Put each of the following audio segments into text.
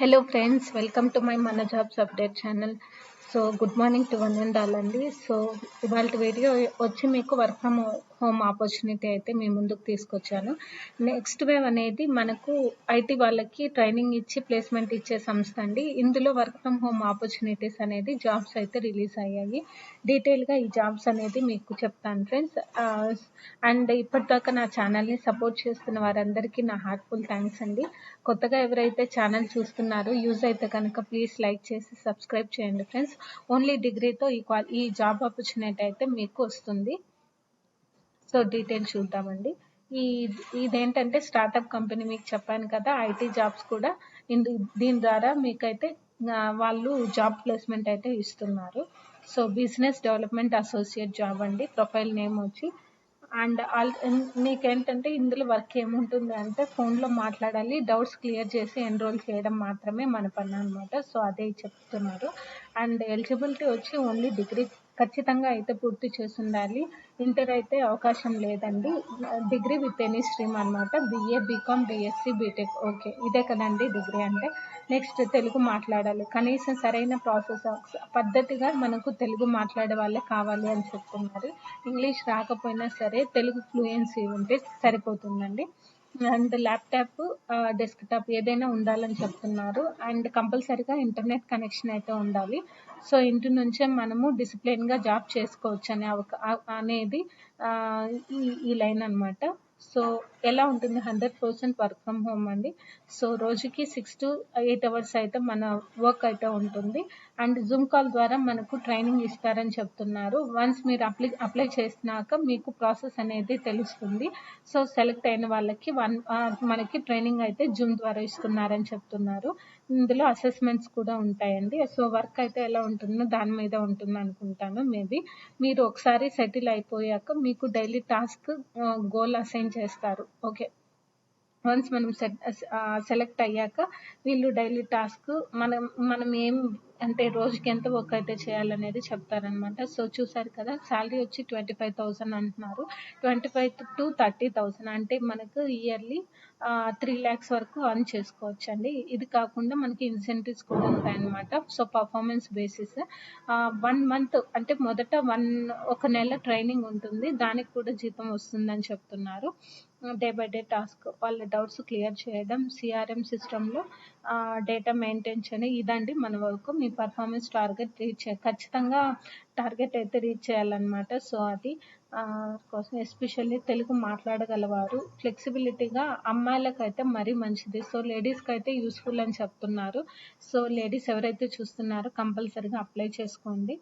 hello friends welcome to my manajobs update channel. So good morning to one and all అండి. So ఇవాళ video వచ్చి మీకు work from home opportunity అయితే మీ ముందుకు తీసుకొచ్చాను. నెక్స్ట్ వేవ్ అనేది మనకు ఐటీ వాళ్ళకి ట్రైనింగ్ ఇచ్చి ప్లేస్మెంట్ ఇచ్చే సంస్థ అండి. ఇందులో వర్క్ ఫ్రమ్ హోమ్ ఆపర్చునిటీస్ అనేది జాబ్స్ అయితే రిలీజ్ అయ్యాయి. డీటెయిల్గా ఈ జాబ్స్ అనేది మీకు చెప్తాను ఫ్రెండ్స్. అండ్ ఇప్పటిదాకా నా ఛానల్ని సపోర్ట్ చేస్తున్న వారందరికీ నా హార్ట్ఫుల్ థ్యాంక్స్ అండి. కొత్తగా ఎవరైతే ఛానల్ చూస్తున్నారో యూజ్ అయితే కనుక ప్లీజ్ లైక్ చేసి సబ్స్క్రైబ్ చేయండి ఫ్రెండ్స్. ఓన్లీ డిగ్రీతో ఈ క్వాలి ఈ జాబ్ ఆపర్చునిటీ అయితే మీకు వస్తుంది. సో డీటెయిల్ చూద్దామండి. ఈ ఇదేంటంటే స్టార్టప్ కంపెనీ మీకు చెప్పాను కదా ఐటీ జాబ్స్ కూడా ఇందు దీని ద్వారా మీకైతే వాళ్ళు జాబ్ ప్లేస్మెంట్ అయితే ఇస్తున్నారు. So business development associate job అండి ప్రొఫైల్ నేమ్ వచ్చి అండ్ ఆల్ మీకేంటంటే ఇందులో వర్క్ ఏముంటుంది అంటే ఫోన్లో మాట్లాడాలి డౌట్స్ క్లియర్ చేసి ఎన్రోల్ చేయడం మాత్రమే మన పని అనమాట సో అదే చెప్తున్నారు. అండ్ ఎలిజిబిలిటీ వచ్చి ఓన్లీ డిగ్రీ ఖచ్చితంగా అయితే పూర్తి చేసి ఉండాలి ఇంటర్ అయితే అవకాశం లేదండి. డిగ్రీ విత్ ఎనీ స్ట్రీమ్ అనమాట BA BCom BSc BTech okay ఇదే కదండి డిగ్రీ అంటే. నెక్స్ట్ తెలుగు మాట్లాడాలి. కనీసం సరైన ప్రాసెస్ పద్ధతిగా మనకు తెలుగు మాట్లాడే వాళ్ళే కావాలి అని చెప్తున్నారు. ఇంగ్లీష్ రాకపోయినా సరే తెలుగు ఫ్లూయెన్సీ ఉంటే సరిపోతుందండి. అండ్ ల్యాప్టాప్ డెస్క్టాప్ ఏదైనా ఉండాలని చెప్తున్నారు. అండ్ కంపల్సరీగా ఇంటర్నెట్ కనెక్షన్ అయితే ఉండాలి. సో ఇంటి నుంచే మనము డిసిప్లిన్గా జాబ్ చేసుకోవచ్చు అనే అవకా అనేది ఈ ఈ లైన్ అన్నమాట. సో ఎలా ఉంటుంది? Hundred percent work from home అండి. సో రోజుకి సిక్స్ టు ఎయిట్ అవర్స్ అయితే మన వర్క్ అయితే ఉంటుంది. అండ్ జూమ్ కాల్ ద్వారా మనకు ట్రైనింగ్ ఇస్తారని చెప్తున్నారు. వన్స్ మీరు అప్లై అప్లై చేసినాక మీకు ప్రాసెస్ అనేది తెలుస్తుంది. సో సెలెక్ట్ అయిన వాళ్ళకి వన్ మనకి ట్రైనింగ్ అయితే జూమ్ ద్వారా ఇస్తున్నారని చెప్తున్నారు. ఇందులో అసెస్మెంట్స్ కూడా ఉంటాయండి. సో వర్క్ అయితే ఎలా ఉంటుందో దాని మీద ఉంటుంది అనుకుంటాను మేబీ. మీరు ఒకసారి సెటిల్ అయిపోయాక మీకు డైలీ టాస్క్ గోల్ అసైన్ చేస్తారు. ఓకే వన్స్ మనం సెట్ సెలెక్ట్ uh, uh, అయ్యాక వీళ్ళు డైలీ టాస్క్ మనం మనం ఏం అంటే రోజుకి ఎంత వర్క్ అయితే చేయాలనేది చెప్తారనమాట సో చూసారు కదా శాలరీ వచ్చి ట్వంటీ ఫైవ్ థౌసండ్ అంటున్నారు. Twenty five to thirty thousand అంటే మనకు ఇయర్లీ త్రీ ల్యాక్స్ వరకు అర్న్ చేసుకోవచ్చు అండి ఇది కాకుండా మనకి ఇన్సెంటివ్స్ కూడా ఉంటాయన్నమాట. So performance basis one month అంటే మొదట వన్ ఒక నెల ట్రైనింగ్ ఉంటుంది. దానికి కూడా జీతం వస్తుందని చెప్తున్నారు. డే బై డే టాస్క్ వాళ్ళ డౌట్స్ క్లియర్ చేయడం సిఆర్ఎం సిస్టంలో డేటా మెయింటైన్ చేయడం ఇదండి మన వర్క్. మీ పర్ఫార్మెన్స్ టార్గెట్ రీచ్ ఖచ్చితంగా టార్గెట్ అయితే రీచ్ చేయాలన్నమాట. సో అది కోసం ఎస్పెషల్లీ తెలుగు మాట్లాడగలవారు. ఫ్లెక్సిబిలిటీగా అమ్మాయిలకైతే మరీ మంచిది. సో లేడీస్కి అయితే యూస్ఫుల్ అని చెప్తున్నారు. సో లేడీస్ ఎవరైతే చూస్తున్నారో కంపల్సరీగా అప్లై చేసుకోండి.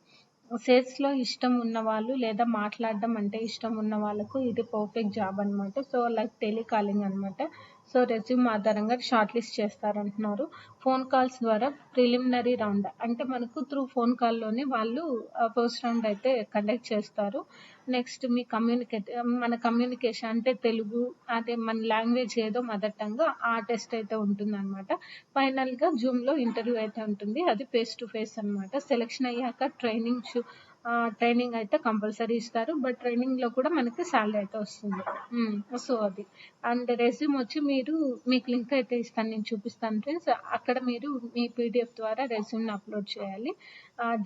సేల్స్లో ఇష్టం ఉన్నవాళ్ళు లేదా మాట్లాడడం అంటే ఇష్టం ఉన్న వాళ్ళకు ఇది పర్ఫెక్ట్ జాబ్ అనమాట సో లైక్ టెలికాలింగ్ అనమాట సో రెజ్యూమ్ ఆధారంగా షార్ట్ లిస్ట్ చేస్తారంటున్నారు. ఫోన్ కాల్స్ ద్వారా ప్రిలిమినరీ రౌండ్ అంటే మనకు త్రూ ఫోన్ కాల్లోనే వాళ్ళు ఫస్ట్ రౌండ్ అయితే కండక్ట్ చేస్తారు. నెక్స్ట్ మీ కమ్యూనికేట్ మన కమ్యూనికేషన్ అంటే తెలుగు అదే మన లాంగ్వేజ్ ఏదో మదర్ టంగ్ ఆ టెస్ట్ అయితే ఉంటుంది అనమాట ఫైనల్గా జూమ్లో ఇంటర్వ్యూ అయితే ఉంటుంది. అది ఫేస్ టు ఫేస్ అనమాట సెలెక్షన్ అయ్యాక ట్రైనింగ్ ట్రైనింగ్ అయితే కంపల్సరీ ఇస్తారు బట్ ట్రైనింగ్లో కూడా మనకి శాలరీ అయితే వస్తుంది. సో అది. అండ్ రెజ్యూమ్ వచ్చి మీరు మీకు లింక్ అయితే ఇస్తాను నేను చూపిస్తాను ఫ్రెండ్స్ అక్కడ మీరు మీ పీడిఎఫ్ ద్వారా రెజ్యూమ్ని అప్లోడ్ చేయాలి.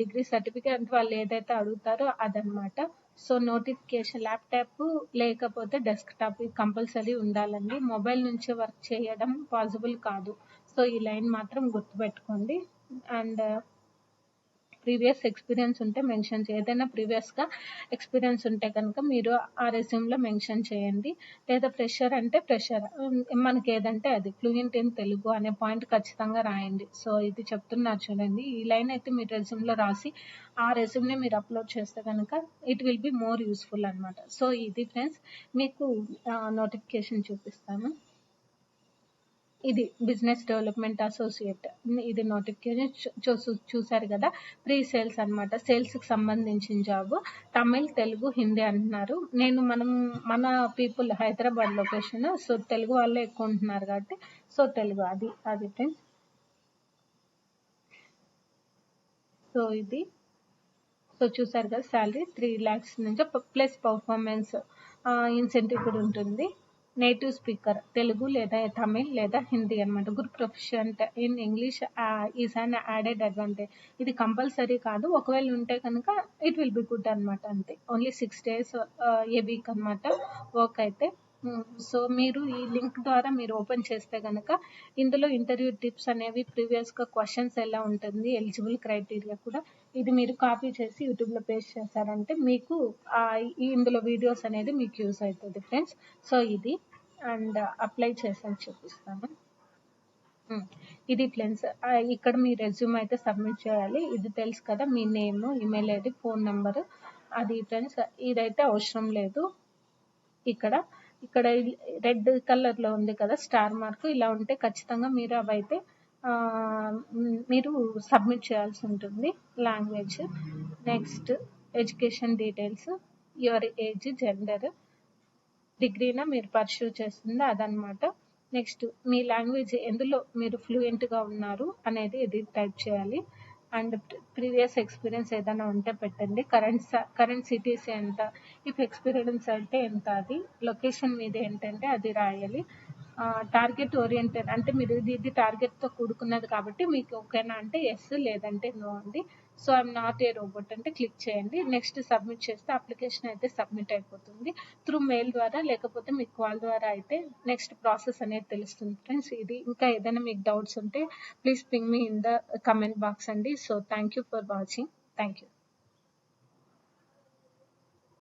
డిగ్రీ సర్టిఫికేట్ వాళ్ళు ఏదైతే అడుగుతారో అదనమాట సో నోటిఫికేషన్ ల్యాప్టాప్ లేకపోతే డెస్క్టాప్ కంపల్సరీ ఉండాలండి. మొబైల్ నుంచి వర్క్ చేయడం పాసిబుల్ కాదు. సో ఈ లైన్ మాత్రం గుర్తుపెట్టుకోండి. అండ్ ప్రీవియస్ ఎక్స్పీరియన్స్ ఉంటే మెన్షన్ చేయండి. ఏదైనా ప్రీవియస్గా ఎక్స్పీరియన్స్ ఉంటే కనుక మీరు ఆ రెజ్యూమ్లో మెన్షన్ చేయండి. లేదా ఫ్రెషర్ అంటే ఫ్రెషర్ మనకి ఏదంటే అది ఫ్లూయెంట్ ఇన్ తెలుగు అనే పాయింట్ ఖచ్చితంగా రాయండి. సో ఇది చెప్తున్నారు చూడండి. ఈ లైన్ అయితే మీరు రెజ్యూమ్లో రాసి ఆ రెజ్యూమ్ని మీరు అప్లోడ్ చేస్తే కనుక it will be more useful అనమాట సో ఇది ఫ్రెండ్స్ మీకు నోటిఫికేషన్ చూపిస్తాను. ఇది బిజినెస్ డెవలప్మెంట్ అసోసియేట్ ఇది నోటిఫికేషన్ చూసు చూసారు కదా? ప్రీ సేల్స్ అనమాట సేల్స్కి సంబంధించిన జాబ్ తమిళ్ తెలుగు హిందీ అంటున్నారు. నేను మనం మన people Hyderabad location so Telugu వాళ్ళే ఎక్కువ ఉంటున్నారు కాబట్టి. సో తెలుగు అది అది ఫ్రెండ్స్ సో ఇది. సో చూసారు కదా శాలరీ త్రీ ల్యాక్స్ నుంచి ప్లస్ పర్ఫార్మెన్స్ ఇన్సెంటివ్ కూడా ఉంటుంది. నేటివ్ స్పీకర్ తెలుగు లేదా తమిళ్ లేదా హిందీ అనమాట good proficient in English is an added advantage ఇది కంపల్సరీ కాదు. ఒకవేళ ఉంటే కనుక ఇట్ విల్ బి గుడ్ అనమాట అంతే. Only six days a week అనమాట వర్క్ అయితే. సో మీరు ఈ లింక్ ద్వారా మీరు ఓపెన్ చేస్తే కనుక ఇందులో ఇంటర్వ్యూ టిప్స్ అనేవి ప్రీవియస్గా క్వశ్చన్స్ ఎలా ఉంటుంది ఎలిజిబుల్ క్రైటీరియా కూడా ఇది మీరు కాపీ చేసి యూట్యూబ్లో పేస్ట్ చేశారంటే మీకు ఇందులో వీడియోస్ అనేది మీకు యూస్ అవుతుంది ఫ్రెండ్స్ సో ఇది అండ్ అప్లై చేసాను చూపిస్తాను. Hmm. ఇది ఫ్రెండ్స్ ఇక్కడ మీ రెజ్యూమ్ అయితే సబ్మిట్ చేయాలి. ఇది తెలుసు కదా మీ name email ID phone number అది ఫ్రెండ్స్ ఇదైతే అవసరం లేదు. ఇక్కడ ఇక్కడ రెడ్ కలర్లో ఉంది కదా స్టార్ మార్క్ ఇలా ఉంటే ఖచ్చితంగా మీరు అవైతే మీరు సబ్మిట్ చేయాల్సి ఉంటుంది language next education details your age gender డిగ్రీనా మీరు పర్సూ చేస్తుంది అదనమాట నెక్స్ట్ మీ లాంగ్వేజ్ ఎందులో మీరు ఫ్లూయెంట్గా ఉన్నారు అనేది ఇది టైప్ చేయాలి. అండ్ ప్రీవియస్ ఎక్స్పీరియన్స్ ఏదైనా ఉంటే పెట్టండి. కరెంట్ కరెంట్ సిటీస్ ఎంత ఇఫ్ ఎక్స్పీరియన్స్ అంటే ఎంత అది లొకేషన్ మీద ఏంటంటే అది రాయాలి. టార్గెట్ ఓరియంటెడ్ అంటే మీరు ఇది ఇది టార్గెట్తో కూడుకున్నది కాబట్టి మీకు ఓకేనా అంటే ఎస్ లేదంటే నో అండి. So I'm not a robot అంటే క్లిక్ చేయండి. నెక్స్ట్ సబ్మిట్ చేస్తే అప్లికేషన్ అయితే సబ్మిట్ అయిపోతుంది. త్రూ మెయిల్ ద్వారా లేకపోతే మీకు కాల్ ద్వారా అయితే నెక్స్ట్ ప్రాసెస్ అనేది తెలుస్తుంది ఫ్రెండ్స్ ఇది ఇంకా ఏదైనా మీకు డౌట్స్ ఉంటే please ping me in the comment box అండి. So thank you for watching thank you